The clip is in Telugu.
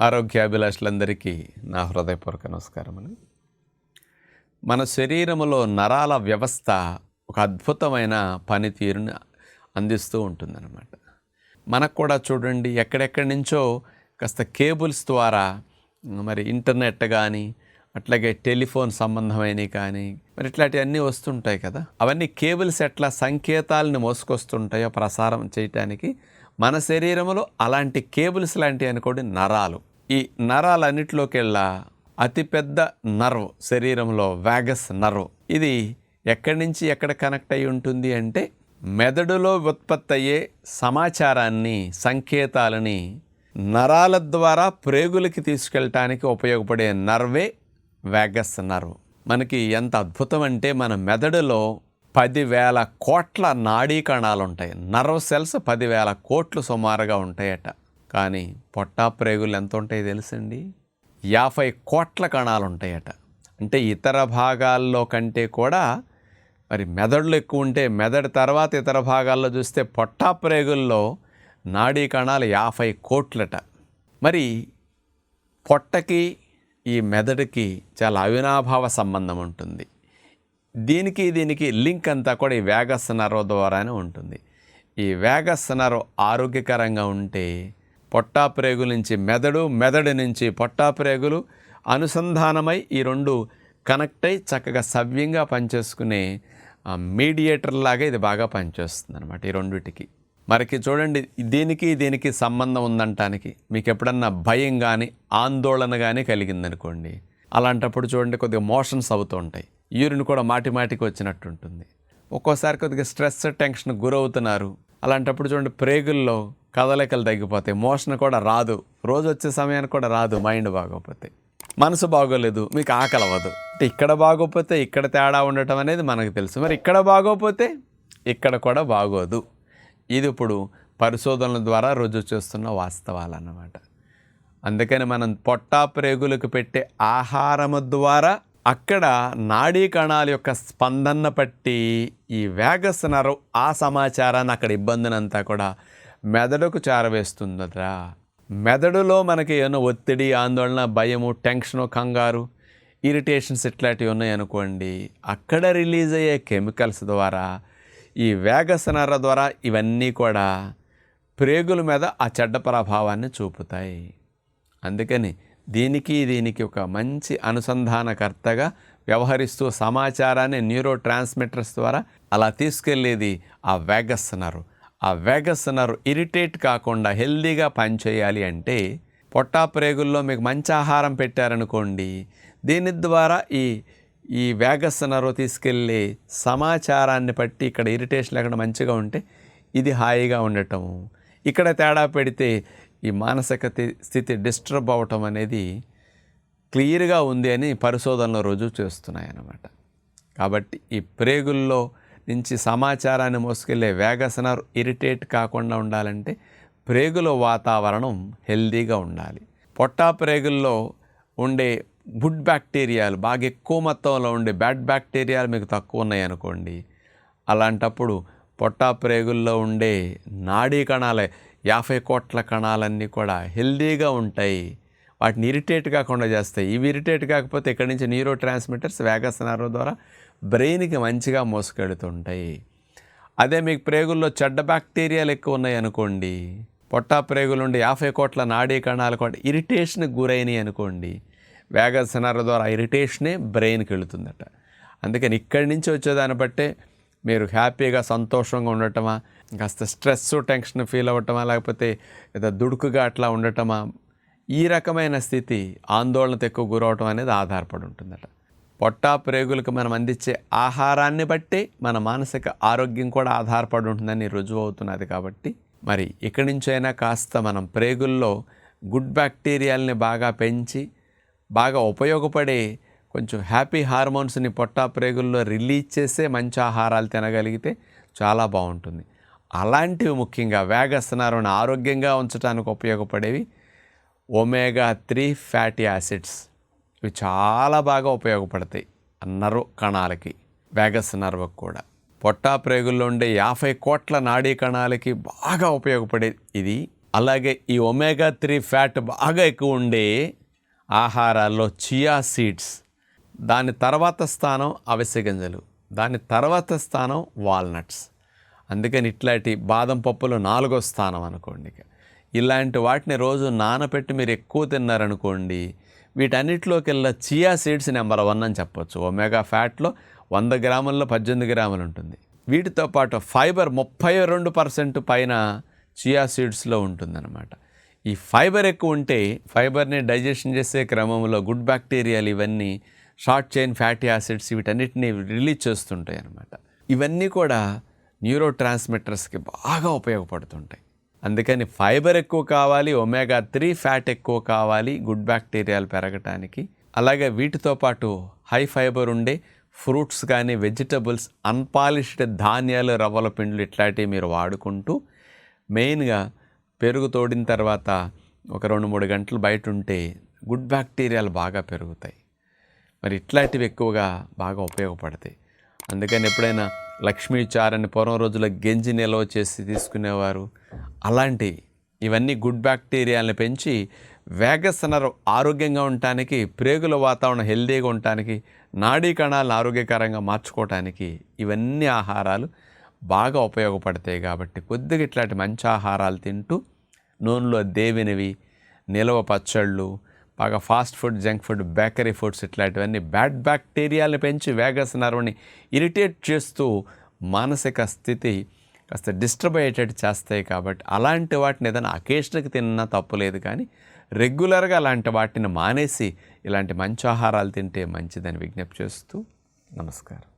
ఆరోగ్యాభిలాషులందరికీ నా హృదయపూర్వక నమస్కారములు. మన శరీరములో నరాల వ్యవస్థ ఒక అద్భుతమైన పనితీరుని అందిస్తూ ఉంటుందన్నమాట. మనకు కూడా చూడండి ఎక్కడెక్కడి నుంచో కాస్త కేబుల్స్ ద్వారా మరి ఇంటర్నెట్ కానీ అట్లాగే టెలిఫోన్ సంబంధమైనవి కానీ మరి ఇట్లాంటివన్నీ వస్తుంటాయి కదా. అవన్నీ కేబుల్స్ ఎట్లా సంకేతాలను మోసుకొస్తుంటాయో ప్రసారం చేయటానికి మన శరీరంలో అలాంటి కేబుల్స్ లాంటివి అనుకోండి నరాలు. ఈ నరాలన్నిటిలోకెల్లా అతిపెద్ద నర్వ్ శరీరంలో వ్యాగస్ నర్వ్. ఇది ఎక్కడి నుంచి ఎక్కడ కనెక్ట్ అయి ఉంటుంది అంటే మెదడులో ఉత్పత్తి అయ్యే సమాచారాన్ని సంకేతాలని నరాల ద్వారా ప్రేగులకి తీసుకెళ్ళటానికి ఉపయోగపడే నర్వే వ్యాగస్ నర్వ్. మనకి ఎంత అద్భుతం అంటే మన మెదడులో పదివేల కోట్ల నాడీ కణాలు ఉంటాయి నర్వ్ సెల్స్ పదివేల కోట్లు సుమారుగా ఉంటాయట. కానీ పొట్టా ప్రేగులు ఎంత ఉంటాయి తెలుసండి? యాభై కోట్ల కణాలు ఉంటాయట. అంటే ఇతర భాగాల్లో కంటే కూడా మరి మెదడులు ఎక్కువ ఉంటే మెదడు తర్వాత ఇతర భాగాల్లో చూస్తే పొట్టా ప్రేగుల్లో నాడీ కణాలు యాభై కోట్లట. మరి పొట్టకి ఈ మెదడుకి చాలా అవినాభావ సంబంధం ఉంటుంది. దీనికి దీనికి లింక్ అంతా కూడా ఈ వేగస్ నరో ద్వారానే ఉంటుంది. ఈ వేగస్ నరో ఆరోగ్యకరంగా ఉంటే పొట్టా ప్రేగుల నుంచి మెదడు మెదడు నుంచి పొట్టా ప్రేగులు అనుసంధానమై ఈ రెండు కనెక్ట్ అయి చక్కగా సవ్యంగా పనిచేసుకునే మీడియేటర్ లాగా ఇది బాగా పనిచేస్తుంది అనమాట ఈ రెండిటికి. మరికి చూడండి దీనికి దీనికి సంబంధం ఉందంటానికి మీకు ఎప్పుడన్నా భయం కానీ ఆందోళన కానీ కలిగిందనుకోండి అలాంటప్పుడు చూడండి కొద్దిగా మోషన్స్ అవుతూ ఉంటాయి. యూరిన్ కూడా మాటి మాటికి వచ్చినట్టు ఉంటుంది ఒక్కోసారి కొద్దిగా స్ట్రెస్ టెన్షన్ గురవుతున్నారు. అలాంటప్పుడు చూడండి ప్రేగుల్లో కదలికలు తగ్గిపోతాయి. మోషన్ కూడా రాదు. రోజు వచ్చే సమయానికి కూడా రాదు మైండ్ బాగోకపోతే మనసు బాగోలేదు మీకు ఆకలి అవ్వదు. అంటే ఇక్కడ బాగోకపోతే ఇక్కడ తేడా ఉండటం అనేది మనకు తెలుసు. మరి ఇక్కడ బాగోకపోతే ఇక్కడ కూడా బాగోదు. ఇది ఇప్పుడు పరిశోధనల ద్వారా రుజువు చేస్తున్న వాస్తవాలు అన్నమాట అందుకని మనం పొట్టా ప్రేగులకు పెట్టే ఆహారము ద్వారా అక్కడ నాడీ కణాల యొక్క స్పందన పట్టి ఈ వేగస్ నరం ఆ సమాచారాన్ని అక్కడ ఇబ్బందినంతా కూడా మెదడుకు చేరవేస్తుందరా మెదడులో మనకి ఏమైనా ఒత్తిడి ఆందోళన భయము టెన్షను కంగారు ఇరిటేషన్స్ ఇట్లాంటివి ఉన్నాయనుకోండి అక్కడ రిలీజ్ అయ్యే కెమికల్స్ ద్వారా ఈ వేగస్ నర్ర ద్వారా ఇవన్నీ కూడా ప్రేగుల మీద ఆ చెడ్డ ప్రభావాన్ని చూపుతాయి. అందుకని దీనికి దీనికి ఒక మంచి అనుసంధానకర్తగా వ్యవహరిస్తూ సమాచారాన్ని న్యూరో ట్రాన్స్మిటర్స్ ద్వారా అలా తీసుకెళ్ళేది ఆ వేగస్ నరు ఆ వేగస్ నరు ఇరిటేట్ కాకుండా హెల్దీగా పనిచేయాలి అంటే పొట్టా ప్రేగుల్లో మీకు మంచి ఆహారం పెట్టారనుకోండి దీని ద్వారా ఈ ఈ వేగస్ నరు తీసుకెళ్ళే సమాచారాన్ని బట్టి ఇక్కడ ఇరిటేషన్ లేకుండా మంచిగా ఉంటే ఇది హాయిగా ఉండటం. ఇక్కడ తేడా పెడితే ఈ మానసిక స్థితి డిస్టర్బ్ అవ్వటం అనేది క్లియర్గా ఉంది అని పరిశోధనలు రుజువు చేస్తున్నాయి అన్నమాట కాబట్టి ఈ ప్రేగుల్లో నుంచి సమాచారాన్ని మోసుకెళ్ళే వేగసనర్ ఇరిటేట్ కాకుండా ఉండాలంటే ప్రేగుల వాతావరణం హెల్దీగా ఉండాలి. పొట్టా ప్రేగుల్లో ఉండే గుడ్ బ్యాక్టీరియాలు బాగా ఎక్కువ మొత్తంలో ఉండే బ్యాడ్ బ్యాక్టీరియాలు మీకు తక్కువ ఉన్నాయి అనుకోండి. అలాంటప్పుడు పొట్టా ప్రేగుల్లో ఉండే నాడీ కణాలే యాభై కోట్ల కణాలన్నీ కూడా హెల్దీగా ఉంటాయి. వాటిని ఇరిటేట్ కాకుండా చేస్తాయి. ఇవి ఇరిటేట్ కాకపోతే ఇక్కడి నుంచి న్యూరో ట్రాన్స్మిటర్స్ వేగస్ నర్వ్ ద్వారా బ్రెయిన్కి మంచిగా మోసుకెడుతుంటాయి. అదే మీకు ప్రేగుల్లో చెడ్డ బ్యాక్టీరియాలు ఎక్కువ ఉన్నాయి అనుకోండి. పొట్టా ప్రేగులు ఉండి యాభై కోట్ల నాడీ కణాలు కూడా ఇరిటేషన్కి గురైనవి అనుకోండి. వేగస్ నర్వ్ ద్వారా ఇరిటేషనే బ్రెయిన్కి వెళుతుందట అందుకని ఇక్కడి నుంచి వచ్చేదాన్ని బట్టే మీరు హ్యాపీగా సంతోషంగా ఉండటమా? కాస్త స్ట్రెస్ టెన్షన్ ఫీల్ అవ్వటమా? లేకపోతే ఏదో దుడుకుగా అట్లా ఉండటమా? ఈ రకమైన స్థితి ఆందోళనకు ఎక్కువ గురవటం అనేది ఆధారపడి ఉంటుందట. పొట్టా ప్రేగులకు మనం అందించే ఆహారాన్ని బట్టి మన మానసిక ఆరోగ్యం కూడా ఆధారపడి ఉంటుందని రుజువు అవుతున్నది కాబట్టి మరి ఇక్కడి నుంచైనా కాస్త మనం ప్రేగుల్లో గుడ్ బ్యాక్టీరియాలని బాగా పెంచి బాగా ఉపయోగపడే కొంచెం హ్యాపీ హార్మోన్స్ని పొట్టా ప్రేగుల్లో రిలీజ్ చేసే మంచి ఆహారాలు తినగలిగితే చాలా బాగుంటుంది. అలాంటివి ముఖ్యంగా వేగస్తున్నారుని ఆరోగ్యంగా ఉంచడానికి ఉపయోగపడేవి ఒమేగా త్రీ ఫ్యాటీ యాసిడ్స్. ఇవి చాలా బాగా ఉపయోగపడతాయి నరు కణాలకి వేగస్ నర్వకు కూడా. పొట్టా ప్రేగుల్లో ఉండే యాభై కోట్ల నాడీ కణాలకి బాగా ఉపయోగపడేది ఇది. అలాగే ఈ ఒమేగా త్రీ ఫ్యాట్ బాగా ఎక్కువ ఉండే ఆహారాల్లో చియా సీడ్స్ దాని తర్వాత స్థానం అవిసె గింజలు దాని తర్వాత స్థానం వాల్నట్స్. అందుకని ఇట్లాంటి బాదం పప్పులు నాలుగో స్థానం అనుకోండి ఇలాంటి వాటిని రోజు నానపెట్టి మీరు ఎక్కువ తిన్నారనుకోండి వీటన్నిటిలోకెల్లా చియా సీడ్స్ నెంబర్ వన్ అని చెప్పొచ్చు. ఒమేగా ఫ్యాట్లో వంద గ్రాముల్లో పద్దెనిమిది గ్రాములు ఉంటుంది. వీటితో పాటు ఫైబర్ ముప్పై రెండు పర్సెంట్ పైన చియా సీడ్స్లో ఉంటుందన్నమాట. ఈ ఫైబర్ ఎక్కువ ఉంటే ఫైబర్ని డైజెషన్ చేసే క్రమంలో గుడ్ బ్యాక్టీరియాలు ఇవన్నీ షార్ట్ చైన్ ఫ్యాటీ యాసిడ్స్ వీటన్నిటిని రిలీజ్ చేస్తుంటాయి అన్నమాట. ఇవన్నీ కూడా న్యూరో ట్రాన్స్మిటర్స్కి బాగా ఉపయోగపడుతుంటాయి. అందుకని ఫైబర్ ఎక్కువ కావాలి ఒమేగా త్రీ ఫ్యాట్ ఎక్కువ కావాలి గుడ్ బ్యాక్టీరియాలు పెరగటానికి. అలాగే వీటితో పాటు హై ఫైబర్ ఉండే ఫ్రూట్స్ కానీ వెజిటబుల్స్ అన్పాలిష్డ్ ధాన్యాలు రవ్వల పిండ్లు ఇట్లాంటివి మీరు వాడుకుంటూ మెయిన్గా పెరుగు తోడిన తర్వాత ఒక రెండు మూడు గంటలు బయట ఉంటే గుడ్ బ్యాక్టీరియాలు బాగా పెరుగుతాయి. మరి ఇట్లాంటివి ఎక్కువగా బాగా ఉపయోగపడతాయి. అందుకని ఎప్పుడైనా లక్ష్మీ చారని పూర్వం రోజుల్లో గెంజి నిల్వ చేసి తీసుకునేవారు. అలాంటి ఇవన్నీ గుడ్ బ్యాక్టీరియాలను పెంచి వేగస్ ఆరోగ్యంగా ఉండటానికి ప్రేగుల వాతావరణం హెల్దీగా ఉండటానికి నాడీ కణాలను ఆరోగ్యకరంగా మార్చుకోవటానికి ఇవన్నీ ఆహారాలు బాగా ఉపయోగపడతాయి కాబట్టి కొద్దిగా ఇట్లాంటి మంచి ఆహారాలు తింటూ నూనెలో దేవినవి నిలవ పచ్చళ్ళు బాగా fast food junk food bakery foods ఇట్లాంటివన్నీ బ్యాడ్ బ్యాక్టీరియాలను పెంచి వేగస్ నర్వ్ని ఇరిటేట్ చేస్తూ మానసిక స్థితి కాస్త డిస్టర్బ్ అయ్యేటట్టు చేస్తాయి కాబట్టి అలాంటి వాటిని ఏదైనా అకేషన్కి తిన్నా తప్పులేదు కానీ రెగ్యులర్గా అలాంటి వాటిని మానేసి ఇలాంటి మంచి ఆహారాలు తింటే మంచిదని విజ్ఞప్తి చేస్తూ నమస్కారం.